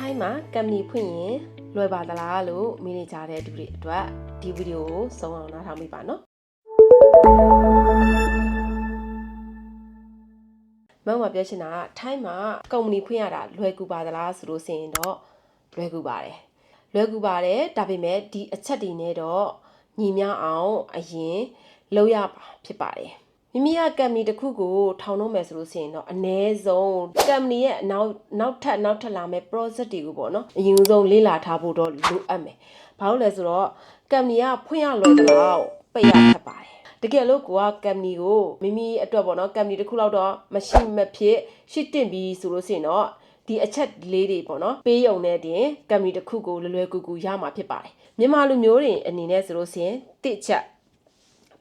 ထိုင်းမှာကမ်ပဏီဖွင့်ရင်လွယ်ပါသလားလို့မိနေကြတဲ့သူတွေအတွက်ဒီဗီဒီယိုကိုစုံအောင်နားထောင်မိပါနော်မမပြောချင်တာကထိုင်းမှာကုမ္ပဏီဖွင့်ရတာလွယ်ကူပါသလားဆိုလို့ဆိုရင်တော့လွယ်ကူပါတယ်လွယ်ကူပါတယ်ဒါပေမဲ့ဒီအချက်တွေနဲ့တော့ညီမျှအောင်အရင်လုပ်ရပါဖြစ်ပါတယ် မိမိကကမ်ပဏီတစ်ခုကိုထောင်တော့မယ်ဆိုလို့ရှိရင်တော့အ ਨੇ ဆုံးကမ်ပဏီရဲ့နောက်နောက်ထပ်နောက်ထပ်လာမယ့် project တွေကိုပေါ့နော်အရင်ဆုံးလေ့လာထားဖို့တော့လိုအပ်မယ်။ဘာလို့လဲဆိုတော့ကမ်ပဏီကဖွင့်ရလွယ်သလားပိတ်ရခက်ပါတယ်။တကယ်လို့ကိုကကမ်ပဏီကိုမိမိအတွက်ပေါ့နော်ကမ်ပဏီတစ်ခုလောက်တော့မရှိမဖြစ်ရှိတင်ပြီးဆိုလို့ရှိရင်တော့ဒီအချက်လေးတွေပေါ့နော်ပေးယုံတဲ့တင်ကမ်ပဏီတစ်ခုကိုလွယ်လွယ်ကူကူရမှာဖြစ်ပါတယ်။မြန်မာလူမျိုးတွေအနေနဲ့ဆိုလို့ရှိရင်တစ်ချက်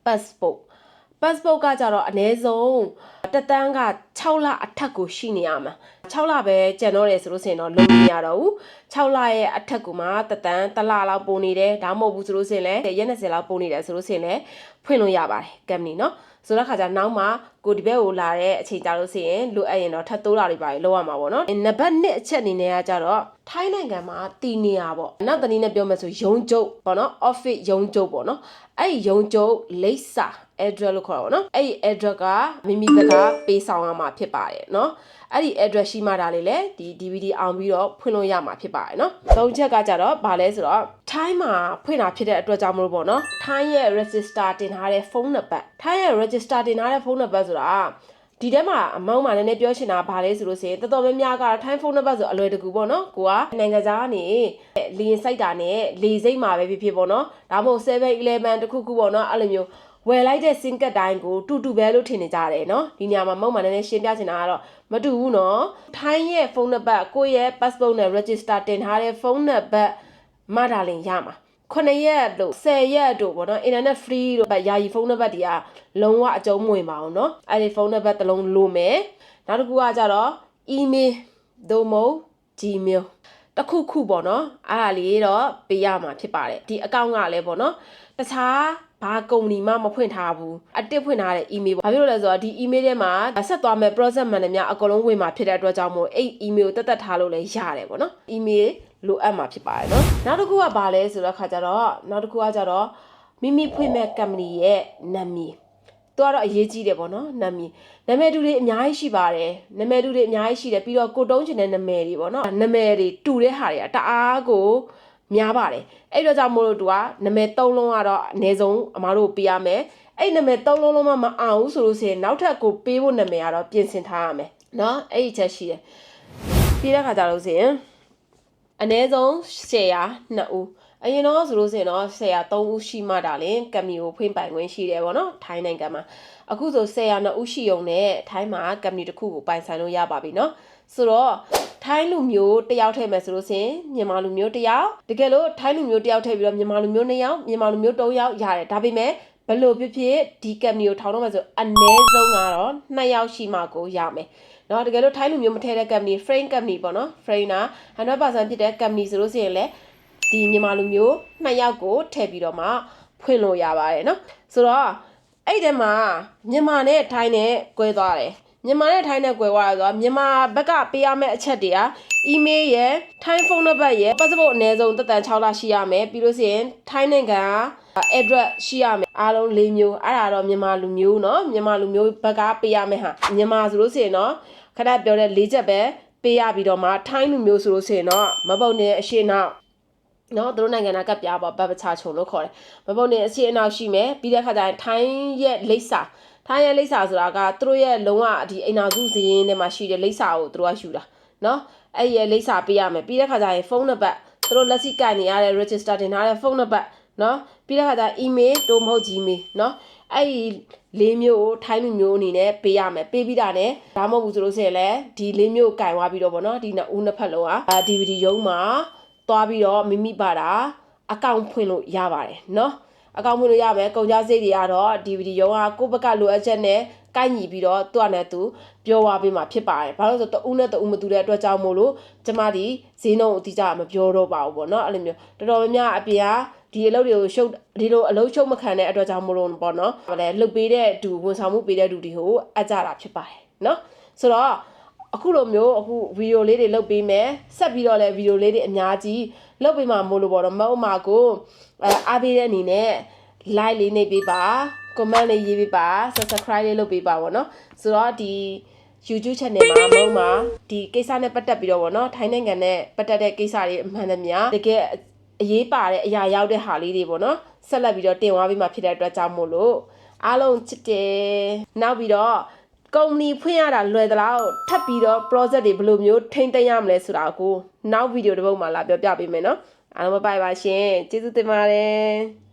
passport passport ကကြတော့အနည်းဆုံးတက်တန်းက6လအထက်ကိုရှိနေရမှာ6လပဲကျန်တော့တယ်ဆိုလို့ဆိုရင်တော့လုံးမရတော့ဘူး6လရဲ့အထက်ကိုမှတက်တန်းတစ်လလောက်ပုံနေတယ်ဒါမှမဟုတ်ဘူးဆိုလို့ဆိုရင်လည်းရက်20လောက်ပုံနေတယ်ဆိုလို့ဆိုရင်လည်းဖွင့်လို့ရပါတယ်ကမ်ပဏီเนาะဆိုတော့ခါကျနောက်မှကိုဒီဘက်ကိုလာတဲ့အချိန်ကြာလို့ဆိုရင်လိုအပ်ရင်တော့ထပ်တိုးလာတွေပါလောက်ရမှာပေါ့နော်နံပါတ်1အချက်အနေနဲ့ကကြတော့ ထိုင်းနိုင်ငံမှာတည်နေရပေါ့နောက်တနည်းနဲ့ပြောမယ်ဆိုရုံကျုပ်ပေါ့နော် office ရုံကျုပ်ပေါ့နော်အဲ့ဒီရုံကျုပ်လိပ်စာ address လို့ခေါ်တာပေါ့နော်အဲ့ဒီ address ကမိမိဘက်ကပေးဆောင်ရမှာဖြစ်ပါတယ်နော်အဲ့ဒီ address ရှိမှဒါလေးလေဒီ DVD အောင်ပြီးတော့ဖွင့်လို့ရမှာဖြစ်ပါတယ်နော်သုံးချက်ကကြတော့ဗာလဲဆိုတော့ထိုင်းမှာဖွင့်တာဖြစ်တဲ့အတွက်ကြောင့်မလို့ပေါ့နော်ထိုင်းရဲ့ register တင်ထားတဲ့ဖုန်းနံပါတ်ထိုင်းရဲ့ register တင်ထားတဲ့ဖုန်းနံပါတ်ဆိုတာ ဒီထဲမှာအမောင်းမှာနည်းနည်းပြောချင်တာဘာလဲဆိုလို့ဆိုရင်တော်တော်များများကထိုင်းဖုန်းနံပါတ်ဆိုအလွယ်တကူပေါ့နော်ကိုကနိုင်ငံသားကနေလေရင်စိုက်တာနဲ့လေစိတ်မှာပဲဖြစ်ဖြစ်ပေါ့နော်ဒါမှမဟုတ်7-11တခုခုပေါ့နော်အဲ့လိုမျိုးဝယ်လိုက်တဲ့စင်ကတ်တိုင်းကိုတူတူပဲလို့ထင်နေကြတယ်နော်ဒီနေရာမှာမုံမှန်နဲ့ရှင်းပြချင်တာကတော့မတူဘူးနော်ထိုင်းရဲ့ဖုန်းနံပါတ်ကိုယ့်ရဲ့ passport နဲ့ register တင်ထားတဲ့ဖုန်းနံပါတ်မှတာလင်ရမှာ 9ရက်လို့10ရက်တို့ပေါ့နော် internet free တို့ယာယီဖုန်းနံပါတ်တွေကလုံးဝအကျုံးမဝင်ပါဘူးเนาะအဲ့ဒီဖုန်းနံပါတ်တစ်လုံးလိုမယ်နောက်တစ်ခုကကြတော့ email သို့မဟုတ် gmail တခုခုပေါ့နော်အားဒါလေးတော့ပေးရမှာဖြစ်ပါတယ်ဒီအကောင့်ကလည်းပေါ့နော်တခြား ဘာကုမ္ပဏီမှမဖွင့်ထားဘူးအတစ်ဖွင့်ထားတဲ့ email ဘာဖြစ်လို့လဲဆိုတော့ဒီ email ထဲမှာဆက်သွားမဲ့ process မှန်တယ်များအကုန်လုံးဝင်မှာဖြစ်တဲ့အတွက်ကြောင့်မို့အဲ့ email ကိုတက်တက်ထားလို့လည်းရတယ်ပေါ့နော် email လိုအပ်မှာဖြစ်ပါတယ်နော်နောက်တစ်ခုကဘာလဲဆိုတော့ခါကြတော့နောက်တစ်ခုကကြတော့မိမိဖွင့်မဲ့ company ရဲ့နာမည်သူကတော့အရေးကြီးတယ်ပေါ့နော်နာမည်နာမည်တူတွေအများကြီးရှိပါတယ်နာမည်တူတွေအများကြီးရှိတယ်ပြီးတော့ကိုတုံးချင်တဲ့နာမည်တွေပေါ့နော်နာမည်တွေတူတဲ့ဟာတွေကတအားကို များပါတယ်အဲ့တော့ကြောင့်မို့လို့သူကနာမည်၃လုံးကတော့အနည်းဆုံးအမားတို့ပေးရမယ်အဲ့နာမည်၃လုံးလုံးမှမအောင်ဘူးဆိုလို့ဆိုရင်နောက်ထပ်ကိုပေးဖို့နာမည်ကတော့ပြင်ဆင်ထားရမယ်နော်အဲ့ဒီချက်ရှိတယ်ပြီးတဲ့ခါကျလို့ဆိုရင် အနည်းဆုံး100 2ဦးအရင်တော့ဆိုလို့ဆိုရင်တော့ဆရာ3ဦးရှိမှဒါလင်ကမ်မီကိုဖွင့်ပိုင်ခွင့်ရှိတယ်ပေါ့နော်ထိုင်းနိုင်ငံမှာအခုဆိုဆရာ2ဦးရှိုံနဲ့ထိုင်းမှာကမ်မီတစ်ခုကိုပိုင်ဆိုင်လို့ရပါပြီနော်ဆိုတော့ထိုင်းလူမျိုးတယောက်ထည့်မယ်ဆိုလို့ဆိုရင်မြန်မာလူမျိုးတယောက်တကယ်လို့ထိုင်းလူမျိုးတယောက်ထည့်ပြီးတော့မြန်မာလူမျိုး2ယောက်မြန်မာလူမျိုး3ယောက်ရတယ်ဒါပေမဲ့ ဘလို့ဖြစ်ဖြစ်ဒီကမ်မီကိုထောင်တော့မယ်ဆိုအနည်းဆုံးကတော့2ယောက်ရှိမှကိုရမယ်เนาะတကယ်လို့ထိုင်းလူမျိုးမထည့်တဲ့ company frame company ပေါ့နော် frame နာ100%ဖြစ်တဲ့ company ဆိုလို့ဆိုရင်လည်းဒီမြန်မာလူမျိုးနှစ်ယောက်ကိုထည့်ပြီးတော့မှဖွင့်လို့ရပါတယ်เนาะဆိုတော့အဲ့ဒီမှာမြန်မာနဲ့ထိုင်းနဲ့꿰သွားတယ် မြန်မာနဲ့ထိုင်းနဲ့꿰သွားတယ်ဆိုတော့မြန်မာဘက်ကပေးရမယ့်အချက်တွေက email ရယ်ထိုင်းဖုန်းနံပါတ်ရယ် passport အနည်းဆုံးတက်တန်6လရှိရမယ်ပြီးလို့ဆိုရင်ထိုင်းနိုင်ငံက address ရှိရမယ်အားလုံး၄မျိုးအဲ့ဒါတော့မြန်မာလူမျိုးเนาะမြန်မာလူမျိုးဘက်ကပေးရမယ်ဟာမြန်မာဆိုလို့ဆိုရင်เนาะခဏပြောတဲ့၄ချက်ပဲပေးရပြီးတော့မှထိုင်းလူမျိုးဆိုလို့ဆိုရင်တော့မပုတ်နဲ့အရှိနောက် နော်သူတို့နိုင်ငံကကပ်ပြားပေါ့ဘတ်ပချာချုံလို့ခေါ်တယ်မပုတ်နဲ့အရှိအနောက်ရှိမယ်ပြီးတဲ့ခါကျရင်ထိုင်းရဲ့လိပ်စာထိုင်းရဲ့လိပ်စာဆိုတာကသူတို့ရဲ့လုံးဝဒီအိမ်နာစုစည်းရင်းထဲမှာရှိတဲ့လိပ်စာကိုသူတို့ကယူတာနော်အဲ့ရဲ့လိပ်စာပေးရမယ်ပြီးတဲ့ခါကျရင်ဖုန်းနံပါတ်သူတို့လက်ရှိကင်နေရတဲ့ register တင်ထားတဲ့ဖုန်းနံပါတ်နော်ပြီးတဲ့ခါကျ email တို့မဟုတ် gmail နော်အဲ့ဒီလေးမျိုးကိုထိုင်းလူမျိုးအနေနဲ့ပေးရမယ်ပေးပြီးတာနဲ့ဒါမှမဟုတ်ဘူးဆိုလို့ရှိရင်လည်းဒီလေးမျိုးကိုကင်သွားပြီးတော့ဗောနော်ဒီနှစ်ဦးနှစ်ဖက်လုံးက DVD ရုံးမှာ သွားပြီးတော့မိမိပါတာအကောင့်ဖွင့်လို့ရပါတယ်နော်အကောင့်ဖွင့်လို့ရမယ်ကုန်ကြစိတ်တွေကတော့ DVD ရုံးကကိုယ့်ဘက်ကလိုအပ်ချက်နဲ့ကိုက်ညီပြီးတော့သူ့အနေနဲ့သူပြောသွားပေးမှာဖြစ်ပါတယ်။ဘာလို့လဲဆိုတော့တဦးနဲ့တဦးမတူတဲ့အတွက်ကြောင့်မို့လို့ကျမဒီဈေးနှုန်းအတိအကျမပြောတော့ပါဘူးပေါ့နော်အဲ့လိုမျိုးတော်တော်များများအပြင်ကဒီအလုပ်တွေကိုရှုပ်ဒီလိုအလုပ်ရှုပ်မခံတဲ့အတွက်ကြောင့်မလို့ပေါ့နော်။ဘာလဲလုတ်ပေးတဲ့သူဝန်ဆောင်မှုပေးတဲ့သူတွေကိုအပ်ကြတာဖြစ်ပါတယ်နော်။ဆိုတော့ အခုလိုမျိုးအခုဗီဒီယိုလေးတွေလုပ်ပေးမယ်ဆက်ပြီးတော့လည်းဗီဒီယိုလေးတွေအများကြီးလုပ်ပေးမှာမို့လို့ပေါ့တော့မဟုတ်မှာကိုအဲအားပေးတဲ့အနေနဲ့ like လေးနေပေးပါ comment လေးရေးပေးပါ subscribe လေးလုပ်ပေးပါဗောနော်ဆိုတော့ဒီ YouTube channel မှာမုံမှာဒီကိစ္စနဲ့ပတ်သက်ပြီးတော့ဗောနော်ထိုင်းနိုင်ငံနဲ့ပတ်သက်တဲ့ကိစ္စတွေအမှန်တည်းတကယ်အရေးပါတဲ့အရာရောက်တဲ့ဟာလေးတွေဗောနော်ဆက်လက်ပြီးတော့တင်သွားပြီးမှဖြစ်တဲ့အတွက်ကြောင့်မို့လို့အားလုံးချစ်တယ်နောက်ပြီးတော့ ကုမ္ပဏီဖွင့်ရတာလွယ်သလားထပ်ပြီးတော့ project တွေဘယ်လိုမျိုးထိမ့်သိမ်းရမလဲဆိုတာကိုနောက်ဗီဒီယိုတစ်ပုဒ်မှာလာပြောပြပေးမယ်နော်အားလုံးဘိုင်ပါရှင်ကျေးဇူးတင်ပါတယ်